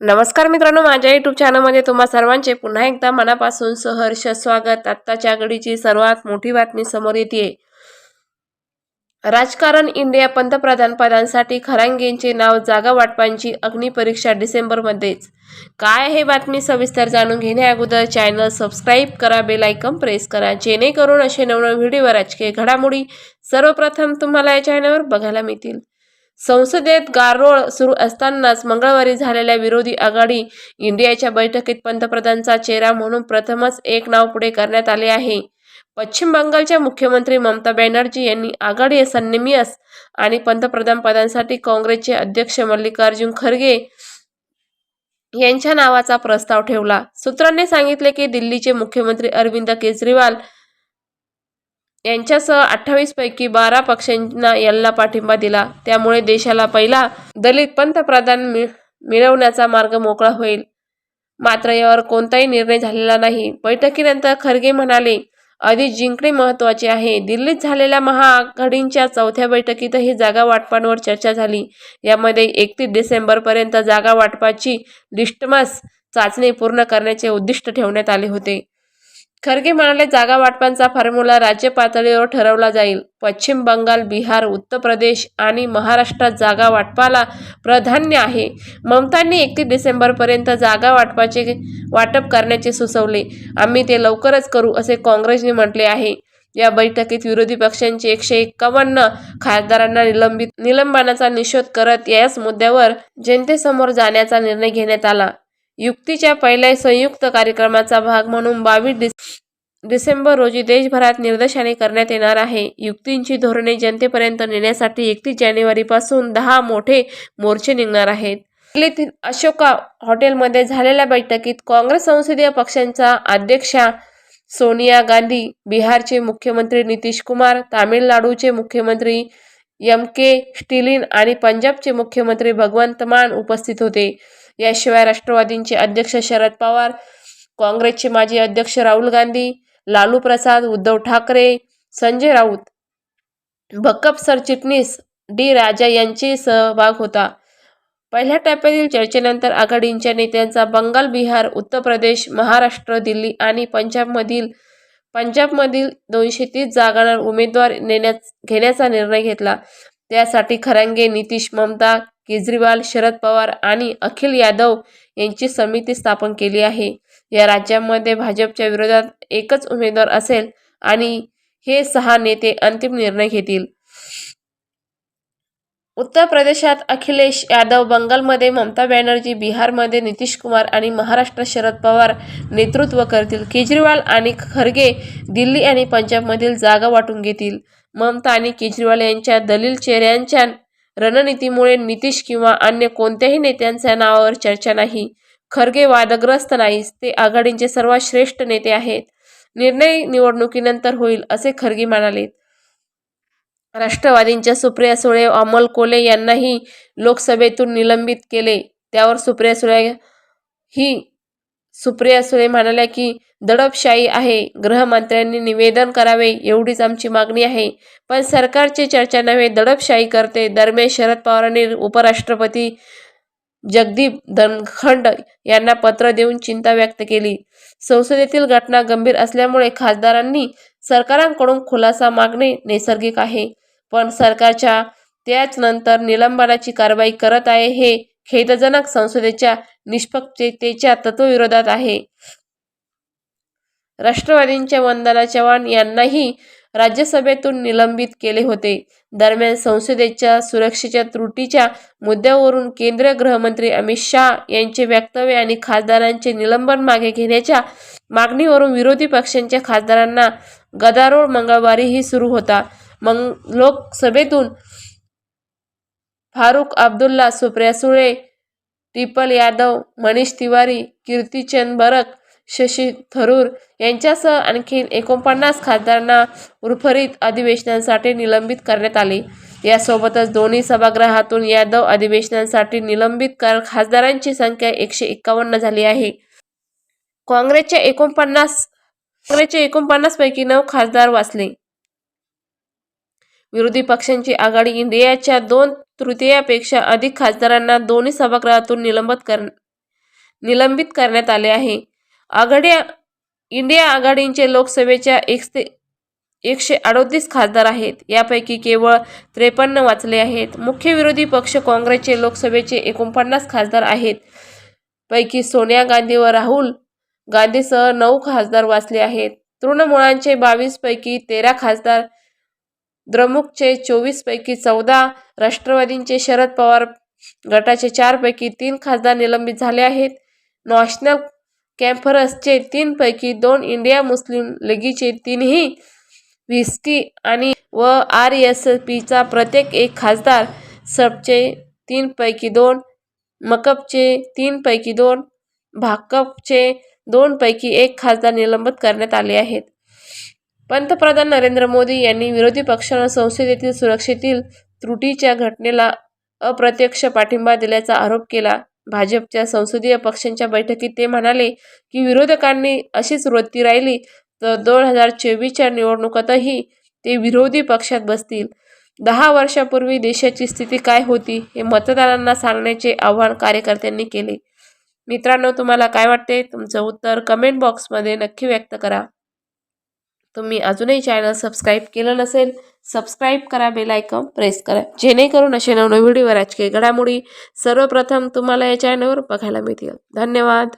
नमस्कार मित्रांनो माझ्या युट्यूब चॅनलमध्ये तुम्हा सर्वांचे पुन्हा एकदा मनापासून सहर्ष स्वागत. आत्ताच्या घडीची सर्वात मोठी बातमी समोर येते राजकारण इंडिया पंतप्रधान पदांसाठी खरांगेंचे नाव जागा वाटपांची अग्निपरीक्षा डिसेंबरमध्येच काय आहे बातमी? सविस्तर जाणून घेण्या अगोदर चॅनल सबस्क्राईब करा बेलायकन प्रेस करा जेणेकरून असे नवनवीन व्हिडिओ राजकीय घडामोडी सर्वप्रथम तुम्हाला या चॅनलवर बघायला मिळतील. संसदेत गारोळ सुरू असतानाच मंगळवारी झालेल्या विरोधी आघाडी इंडियाच्या बैठकीत पंतप्रधानचा चेहरा म्हणून प्रथमच एक नाव पुढे करण्यात आले आहे. पश्चिम बंगालच्या मुख्यमंत्री ममता बॅनर्जी यांनी आघाडी सन्निमियस आणि पंतप्रधान पदांसाठी काँग्रेसचे अध्यक्ष मल्लिकार्जुन खरगे यांच्या नावाचा प्रस्ताव ठेवला. सूत्रांनी सांगितले की दिल्लीचे मुख्यमंत्री अरविंद केजरीवाल यांच्यासह अठ्ठावीस पैकी बारा पक्षांना याला पाठिंबा दिला. त्यामुळे देशाला पहिला दलित पंतप्रधान मिळ मिळवण्याचा मार्ग मोकळा होईल. मात्र यावर कोणताही निर्णय झालेला नाही. बैठकीनंतर खरगे म्हणाले अधिक जिंकणे महत्त्वाचे आहे. दिल्लीत झालेल्या महाआघाडींच्या चौथ्या बैठकीतही जागा वाटपांवर चर्चा झाली. यामध्ये एकतीस डिसेंबरपर्यंत जागा वाटपाची लिस्टमस चाचणी पूर्ण करण्याचे उद्दिष्ट ठेवण्यात आले होते. खरगे म्हणाले जागा वाटपांचा फॉर्म्युला राज्य पातळीवर ठरवला जाईल. पश्चिम बंगाल बिहार उत्तर प्रदेश आणि महाराष्ट्रात जागा वाटपाला प्राधान्य आहे. ममतांनी एकतीस डिसेंबरपर्यंत जागा वाटपाचे वाटप करण्याचे सुचवले. आम्ही ते लवकरच करू असे काँग्रेसने म्हटले आहे. या बैठकीत विरोधी पक्षांचे एकशे एक्कावन्न खासदारांना निलंबित निलंबनाचा निषेध करत याच मुद्द्यावर जनतेसमोर जाण्याचा निर्णय घेण्यात आला. युक्तीच्या पहिल्या संयुक्त कार्यक्रमाचा भाग म्हणून बावीस डिस डिसेंबर रोजी देशभरात निदर्शने करण्यात येणार आहे. युक्तींची धोरणे जनतेपर्यंत नेण्यासाठी एकतीस जानेवारीपासून दहा मोठे मोर्चे निघणार आहेत. दिल्लीतील अशोका हॉटेलमध्ये झालेल्या बैठकीत काँग्रेस संसदीय पक्षांच्या अध्यक्षा सोनिया गांधी बिहारचे मुख्यमंत्री नितीश कुमार तामिळनाडूचे मुख्यमंत्री एम के स्टिलिन आणि पंजाबचे मुख्यमंत्री भगवंत मान उपस्थित होते. याशिवाय राष्ट्रवादींचे अध्यक्ष शरद पवार काँग्रेसचे माजी अध्यक्ष राहुल गांधी लालू प्रसाद उद्धव ठाकरे संजय राऊत भक्कप सरचिटणीस डी राजा यांचे सहभाग होता. पहिल्या टप्प्यातील चर्चेनंतर आघाडींच्या नेत्यांचा बंगाल बिहार उत्तर प्रदेश महाराष्ट्र दिल्ली आणि पंजाबमधील पंजाबमधील दोनशे तीस जागांवर उमेदवार नेण्यास घेण्याचा निर्णय घेतला. त्यासाठी खरांगे नितीश ममता केजरीवाल शरद पवार आणि अखिल यादव यांची समिती स्थापन केली आहे. या राज्यांमध्ये भाजपच्या विरोधात एकच उमेदवार असेल आणि हे सहा नेते अंतिम निर्णय घेतील. उत्तर प्रदेशात अखिलेश यादव बंगालमध्ये ममता बॅनर्जी बिहारमध्ये नितीश कुमार आणि महाराष्ट्रात शरद पवार नेतृत्व करतील. केजरीवाल आणि खरगे दिल्ली आणि पंजाबमधील जागा वाटून घेतील. ममता आणि केजरीवाल यांच्या दलील चेहऱ्यांच्या रणनीतीमुळे नितीश किंवा अन्य कोणत्याही नेत्यांच्या नावावर चर्चा नाही. खरगे वादग्रस्त नाहीत. ते आघाडीचे सर्वात श्रेष्ठ नेते आहेत. निर्णय निवडणुकीनंतर होईल असे खरगे म्हणाले राष्ट्रवादींच्या सुप्रिया सुळे अमोल कोले यांनाही लोकसभेतून निलंबित केले. त्यावर सुप्रिया सुळे ही सुप्रिया सुळे म्हणाल्या की दडपशाही आहे. गृहमंत्र्यांनी निवेदन करावे एवढीच आमची मागणी आहे. पण सरकारची चर्चा नव्हे दडपशाही करते. दरम्यान शरद पवारांनी उपराष्ट्रपती जगदीप धनखंड यांना पत्र देऊन चिंता व्यक्त केली. संसदेतील घटना गंभीर असल्यामुळे खासदारांनी सरकारांकडून खुलासा मागणे नैसर्गिक आहे. पण सरकारच्या त्याच नंतर निलंबनाची कारवाई करत आहे हे खेदजनक संसदेच्या निष्पक्षतेच्या तत्वविरोधात आहे. राष्ट्रवादींच्या वंदना चव्हाण यांनाही राज्यसभेतून निलंबित केले होते. दरम्यान संसदेच्या सुरक्षेच्या त्रुटीच्या मुद्द्यावरून केंद्रीय गृहमंत्री अमित शहा यांचे वक्तव्य आणि खासदारांचे निलंबन मागे घेण्याच्या मागणीवरून विरोधी पक्षांच्या खासदारांना गदारोळ मंगळवारीही सुरू होता. मग लोकसभेतून फारुख अब्दुल्ला सुप्रिया सुळे टिपल यादव मनीष तिवारी कीर्तीचंद बरक शशी थरूर यांच्यासह आणखी एकोणपन्नास खासदारांना उर्फरित अधिवेशनांसाठी निलंबित करण्यात आले. यासोबतच दोन्ही सभागृहातून यादव अधिवेशनांसाठी निलंबित कर खासदारांची संख्या एकशे एक्कावन्न झाली आहे. काँग्रेसच्या एकोणपन्नास काँग्रेसच्या एकोणपन्नास पैकी नऊ खासदार वाचले. विरोधी पक्षांची आघाडी इंडियाच्या दोन तृतीयापेक्षा अधिक खासदारांना दोन्ही सभागृहातून निलंबित कर निलंबित करण्यात आले आहे. आघाडी इंडिया आघाडींचे लोकसभेच्या एकशे एकशे अडोतीस खासदार आहेत. यापैकी केवळ त्रेपन्न वाचले आहेत. मुख्य विरोधी पक्ष काँग्रेसचे लोकसभेचे एकोणपन्नास खासदार आहेत. पैकी सोनिया गांधी व राहुल गांधीसह नऊ खासदार वाचले आहेत. तृणमूळांचे बावीसपैकी तेरा खासदार द्रमुकचे चोवीसपैकी चौदा राष्ट्रवादींचे शरद पवार गटाचे चारपैकी तीन खासदार निलंबित झाले आहेत. नॅशनल कॅम्फरसचे तीनपैकी दोन इंडिया मुस्लिम लीगीचे तीनही व्हिस्की आणि व आर एस पीचा प्रत्येक एक खासदार सबचे तीनपैकी दोन मकपचे तीनपैकी दोन भाकपचे दोनपैकी एक खासदार निलंबित करण्यात आले आहेत. पंतप्रधान नरेंद्र मोदी यांनी विरोधी पक्षांना संसदेतील सुरक्षेतील त्रुटीच्या घटनेला अप्रत्यक्ष पाठिंबा दिल्याचा आरोप केला. भाजपच्या संसदीय पक्षांच्या बैठकीत ते म्हणाले की विरोधकांनी अशीच वृत्ती राहिली तर दोन हजार चोवीसच्या निवडणुकातही ते विरोधी पक्षात बसतील. दहा वर्षापूर्वी देशाची स्थिती काय होती हे मतदारांना सांगण्याचे आव्हान कार्यकर्त्यांनी केले. मित्रांनो तुम्हाला काय वाटते? तुमचं उत्तर कमेंट बॉक्समध्ये नक्की व्यक्त करा. तुम्ही अजूनही चॅनल सबस्क्राईब केलं नसेल सबस्क्राईब करा बेल आयकॉन प्रेस करा. जेणेकरून असे नवनवीन व्हिडिओ राजकीय घडामोडी सर्वप्रथम तुम्हाला या चॅनलवर बघायला मिळतील. धन्यवाद.